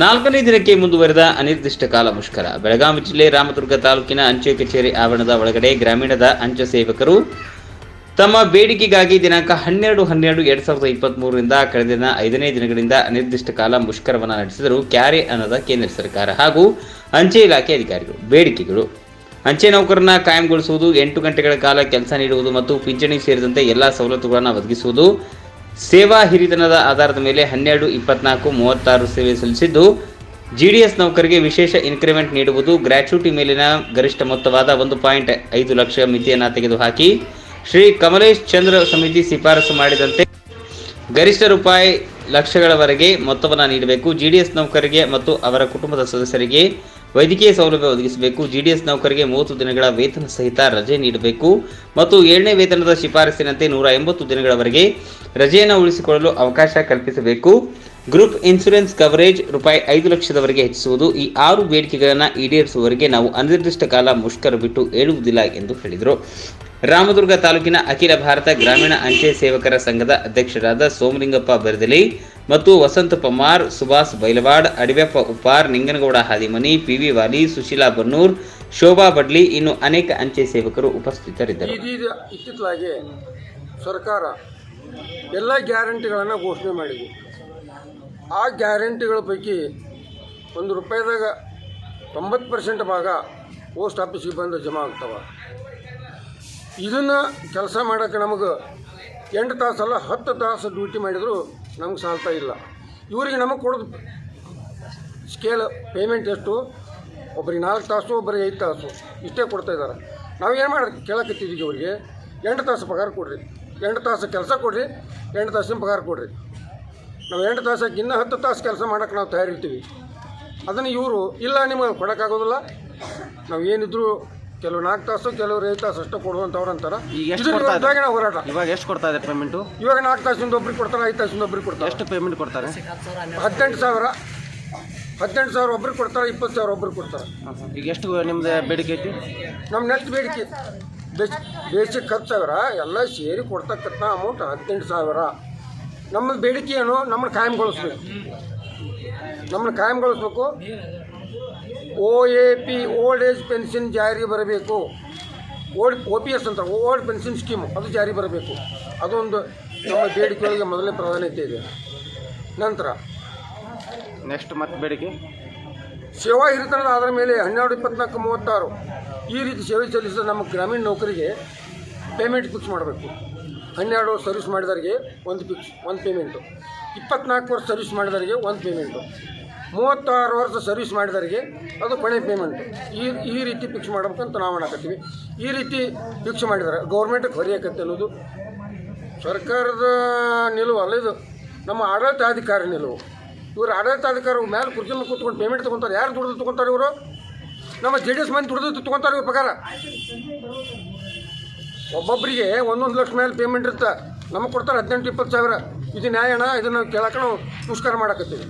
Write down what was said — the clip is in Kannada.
ನಾಲ್ಕನೇ ದಿನಕ್ಕೆ ಮುಂದುವರೆದ ಅನಿರ್ದಿಷ್ಟ ಕಾಲ ಮುಷ್ಕರ. ಬೆಳಗಾವಿ ಜಿಲ್ಲೆ ರಾಮದುರ್ಗ ತಾಲೂಕಿನ ಅಂಚೆ ಕಚೇರಿ ಆವರಣದ ಒಳಗಡೆ ಗ್ರಾಮೀಣದ ಅಂಚೆ ಸೇವಕರು ತಮ್ಮ ಬೇಡಿಕೆಗಾಗಿ ದಿನಾಂಕ ಹನ್ನೆರಡು ಹನ್ನೆರಡು ಎರಡ್ ಸಾವಿರದ ಇಪ್ಪತ್ತ್ ಮೂರರಿಂದ ಕಳೆದ ದಿನ ಐದನೇ ದಿನಗಳಿಂದ ಅನಿರ್ದಿಷ್ಟ ಕಾಲ ಮುಷ್ಕರವನ್ನು ನಡೆಸಿದರು ಕ್ಯಾರೆ ಅನ್ನದ ಕೇಂದ್ರ ಸರ್ಕಾರ ಹಾಗೂ ಅಂಚೆ ಇಲಾಖೆ ಅಧಿಕಾರಿಗಳು. ಬೇಡಿಕೆಗಳು. ಅಂಚೆ ನೌಕರನ್ನ ಕಾಯಂಗೊಳಿಸುವುದು, ಎಂಟು ಗಂಟೆಗಳ ಕಾಲ ಕೆಲಸ ನೀಡುವುದು ಮತ್ತು ಪಿಂಚಣಿ ಸೇರಿದಂತೆ ಎಲ್ಲ ಸವಲತ್ತುಗಳನ್ನು ಒದಗಿಸುವುದು ಸೇವಾ ಹಿರಿತನದ ಆಧಾರದ ಮೇಲೆ ಹನ್ನೆರಡು, ಇಪ್ಪತ್ನಾಲ್ಕು, ಮೂವತ್ತಾರು ಸೇವೆ ಸಲ್ಲಿಸಿದ್ದು ಜಿಡಿಎಸ್ ನೌಕರಿಗೆ ವಿಶೇಷ ಇನ್ಕ್ರಿಮೆಂಟ್ ನೀಡುವುದು ಗ್ರ್ಯಾಚ್ಯುಟಿ ಮೇಲಿನ ಗರಿಷ್ಠ ಮೊತ್ತವಾದ ಒಂದು ಪಾಯಿಂಟ್ ಐದು ಲಕ್ಷ ಮಿತಿಯನ್ನು ತೆಗೆದುಹಾಕಿ, ಶ್ರೀ ಕಮಲೇಶ್ ಚಂದ್ರ ಸಮಿತಿ ಶಿಫಾರಸು ಮಾಡಿದಂತೆ ಗರಿಷ್ಠ ರೂಪಾಯಿ ಲಕ್ಷಗಳವರೆಗೆ ಮೊತ್ತವನ್ನು ನೀಡಬೇಕು. ಜಿಡಿಎಸ್ ನೌಕರಿಗೆ ಮತ್ತು ಅವರ ಕುಟುಂಬದ ಸದಸ್ಯರಿಗೆ ವೈದ್ಯಕೀಯ ಸೌಲಭ್ಯ ಒದಗಿಸಬೇಕು ಜಿಡಿಎಸ್ ನೌಕರಿಗೆ ಮೂವತ್ತು ದಿನಗಳ ವೇತನ ಸಹಿತ ರಜೆ ನೀಡಬೇಕು ಮತ್ತು ಏಳನೇ ವೇತನದ ಶಿಫಾರಸಿನಂತೆ ನೂರ ಎಂಬತ್ತು ದಿನಗಳವರೆಗೆ ರಜೆಯನ್ನು ಉಳಿಸಿಕೊಳ್ಳಲು ಅವಕಾಶ ಕಲ್ಪಿಸಬೇಕು. ಗ್ರೂಪ್ ಇನ್ಸೂರೆನ್ಸ್ ಕವರೇಜ್ ರೂಪಾಯಿ ಐದು ಲಕ್ಷದವರೆಗೆ ಹೆಚ್ಚಿಸುವುದು ಈ ಆರು ಬೇಡಿಕೆಗಳನ್ನು ಈಡೇರಿಸುವವರೆಗೆ ನಾವು ಅನಿರ್ದಿಷ್ಟ ಕಾಲ ಮುಷ್ಕರ ಬಿಟ್ಟು ಏಳುವುದಿಲ್ಲ ಎಂದು ಹೇಳಿದರು. ರಾಮದುರ್ಗ ತಾಲೂಕಿನ ಅಖಿಲ ಭಾರತ ಗ್ರಾಮೀಣ ಅಂಚೆ ಸೇವಕರ ಸಂಘದ ಅಧ್ಯಕ್ಷರಾದ ಸೋಮಲಿಂಗಪ್ಪ ಬೆರದಲಿ ಮತ್ತು ವಸಂತ ಪಮಾರ್, ಸುಭಾಷ್ ಬೈಲವಾಡ್, ಅಡಿವೆಪ್ಪ ಉಪ್ಪಾರ್ ನಿಂಗನಗೌಡ ಹಾದಿಮನಿ, ಪಿವಿ ವಾಲಿ, ಸುಶೀಲಾ ಬನ್ನೂರ್, ಶೋಭಾ ಬಡ್ಲಿ ಇನ್ನು ಅನೇಕ ಅಂಚೆ ಸೇವಕರು ಉಪಸ್ಥಿತರಿದ್ದರು. ಇತ್ತಿತ್ತಲಾಗಿ ಸರ್ಕಾರ ಎಲ್ಲ ಗ್ಯಾರಂಟಿಗಳನ್ನು ಘೋಷಣೆ ಮಾಡಿದೆ. ಆ ಗ್ಯಾರಂಟಿಗಳ ಪೈಕಿ ಒಂದು ರೂಪಾಯಿದಾಗ ತೊಂಬತ್ತು ಪರ್ಸೆಂಟ್ ಭಾಗ ಪೋಸ್ಟ್ ಆಫೀಸಿಗೆ ಬಂದು ಜಮಾ ಆಗ್ತವೆ. ಇದನ್ನು ಕೆಲಸ ಮಾಡೋಕ್ಕೆ ನಮಗೆ ಎಂಟು ತಾಸಲ್ಲ ಹತ್ತು ತಾಸು ಡ್ಯೂಟಿ ಮಾಡಿದರೂ ನಮ್ಗೆ ಸಾಲ್ತಾ ಇಲ್ಲ. ಇವರಿಗೆ ನಮಗೆ ಕೊಡೋದು ಸ್ಕೇಲ್ ಪೇಮೆಂಟ್ ಎಷ್ಟು? ಒಬ್ರಿಗೆ ನಾಲ್ಕು ತಾಸು ಒಬ್ಬರಿಗೆ ಐದು ತಾಸು. ಇಷ್ಟೇ ಕೊಡ್ತಾ ಇದ್ದಾರೆ ನಾವು ಏನು ಮಾಡಿ ಕೇಳಕತ್ತಿದ್ದೀವಿ ಅವರಿಗೆ. ಎಂಟು ತಾಸು ಪಗಾರ ಕೊಡ್ರಿ. ಎಂಟು ತಾಸು ಕೆಲಸ ಕೊಡ್ರಿ, ಎಂಟು ತಾಸಿನ ಪಗಾರ ಕೊಡ್ರಿ. ನಾವು ಎಂಟು ತಾಸಕ್ಕೆ ಇನ್ನೂ ಹತ್ತು ತಾಸು ಕೆಲಸ ಮಾಡೋಕೆ ನಾವು ತಯಾರಿರ್ತೀವಿ. ಅದನ್ನು ಇವರು, ಇಲ್ಲ, ನಿಮಗೆ ಕೊಡೋಕ್ಕಾಗೋದಿಲ್ಲ. ನಾವು ಏನಿದ್ರು ಕೆಲವು ನಾಲ್ಕು ತಾಸು ಕೆಲವು ಐದು ತಾಸು ಅಷ್ಟೇ ಕೊಡುವಂಥವ್ರು ಅಂತಾರೆ. ಈಗ ಎಷ್ಟು ಕೊಡ್ತಾ ಹೋರಾಟ. ಇವಾಗ ಎಷ್ಟು ಕೊಡ್ತಾ ಪೇಮೆಂಟು ಇವಾಗ ನಾಲ್ಕು ತಾಸಿಂದ ಒಬ್ರಿಗೆ ಕೊಡ್ತಾರೆ ಐದು ತಾಸಿಂದ ಒಬ್ರಿಗೆ ಕೊಡ್ತಾರೆ. ಎಷ್ಟು ಪೇಮೆಂಟ್ ಕೊಡ್ತಾರೆ? ಹದಿನೆಂಟು ಸಾವಿರ. ಹದಿನೆಂಟು ಸಾವಿರ ಒಬ್ರಿಗೆ ಕೊಡ್ತಾರೆ ಇಪ್ಪತ್ತು ಸಾವಿರ ಒಬ್ರಿಗೆ ಕೊಡ್ತಾರೆ. ಈಗ ಎಷ್ಟು ನಿಮ್ದು ಬೇಡಿಕೆ ಐತಿ? ನಮ್ಮ ನೆಕ್ಸ್ಟ್ ಬೇಡಿಕೆ. ಬೇಸ್ ಬೇಸಿಕ್ ಹತ್ತು ಸಾವಿರ ಎಲ್ಲ ಸೇರಿ ಕೊಡ್ತಕ್ಕಂಥ ಅಮೌಂಟ್ ಹದಿನೆಂಟು ಸಾವಿರ. ನಮ್ಮ ಬೇಡಿಕೆ ಏನು? ನಮ್ಮನ್ನು ಕಾಯಂಗೊಳಿಸ್ಬೇಕು. ನಮ್ಮನ್ನು ಕಾಯಂಗೊಳಿಸ್ಬೇಕು. O A P old age pension ಜಾರಿ ಬರಬೇಕು. ಓಲ್ಡ್ ಒ ಪಿ ಎಸ್ ಅಂತ ಓಲ್ಡ್ ಪೆನ್ಷನ್ ಸ್ಕೀಮು ಅದು ಜಾರಿ ಬರಬೇಕು. ಅದೊಂದು ನಮ್ಮ ಬೇಡಿಕೆಗಳಿಗೆ ಮೊದಲನೇ ಪ್ರಾಧಾನ್ಯತೆ ಇದೆ. ನಂತರ ನೆಕ್ಸ್ಟ್ ಮತ್ತೆ ಬೇಡಿಕೆ? ಸೇವಾ ಹಿರಿತನದ ಆಧಾರ ಮೇಲೆ ಹನ್ನೆರಡು ಇಪ್ಪತ್ನಾಲ್ಕು ಮೂವತ್ತಾರು ಈ ರೀತಿ ಸೇವೆ ಸಲ್ಲಿಸಿದ ನಮ್ಮ ಗ್ರಾಮೀಣ ನೌಕರಿಗೆ ಪೇಮೆಂಟ್ ಫಿಕ್ಸ್ ಮಾಡಬೇಕು. ಹನ್ನೆರಡು ಸರ್ವಿಸ್ ಮಾಡಿದವರಿಗೆ ಒಂದು ಫಿಕ್ಸ್ ಒಂದು ಪೇಮೆಂಟು ಇಪ್ಪತ್ನಾಲ್ಕು ವರ್ಷ ಸರ್ವಿಸ್ ಮಾಡಿದವರಿಗೆ ಒಂದು ಪೇಮೆಂಟು ಮೂವತ್ತಾರು ವರ್ಷ ಸರ್ವಿಸ್ ಮಾಡಿದವರಿಗೆ ಅದು ಕೊನೆ ಪೇಮೆಂಟ್ ಈ ಈ ರೀತಿ ಫಿಕ್ಸ್ ಮಾಡ್ಬೇಕಂತ ನಾವು ಮಾಡಾಕತ್ತೀವಿ ಈ ರೀತಿ ಫಿಕ್ಸ್ ಮಾಡಿದ್ದಾರೆ ಗೌರ್ಮೆಂಟಿಗೆ ಹೊರೆಯಕತ್ತೆ ಅನ್ನೋದು. ಸರ್ಕಾರದ ನಿಲುವು ಅಲ್ಲ ಇದು. ನಮ್ಮ ಆಡಳಿತಾಧಿಕಾರಿ ನಿಲುವು. ಇವರು ಆಡಳಿತಾಧಿಕಾರಿ ಮೇಲೆ ಕುರ್ಚಿ ಮೇಲೆ ಕೂತ್ಕೊಂಡು ಪೇಮೆಂಟ್ ತೊಗೊತಾರೆ. ಯಾರು ದುಡ್ದು ತೊಗೊತಾರೆ ಇವರು? ನಮ್ಮ ಜೆ ಡಿ ಎಸ್ ಮಂದಿ ದುಡ್ದು ತೊಗೊತಾರೆ ಇವ್ರ ಪ್ರಕಾರ. ಒಬ್ಬೊಬ್ಬರಿಗೆ ಒಂದೊಂದು ಲಕ್ಷ ಮೇಲೆ ಪೇಮೆಂಟ್ ಇರುತ್ತೆ ನಮಗೆ ಕೊಡ್ತಾರೆ ಹದಿನೆಂಟು, ಇಪ್ಪತ್ತು ಸಾವಿರ. ಇದು ನ್ಯಾಯಣ ಇದನ್ನು ಕೇಳಕ್ಕೆ ನಾವು ಮುಷ್ಕರ ಮಾಡಕತ್ತೀವಿ.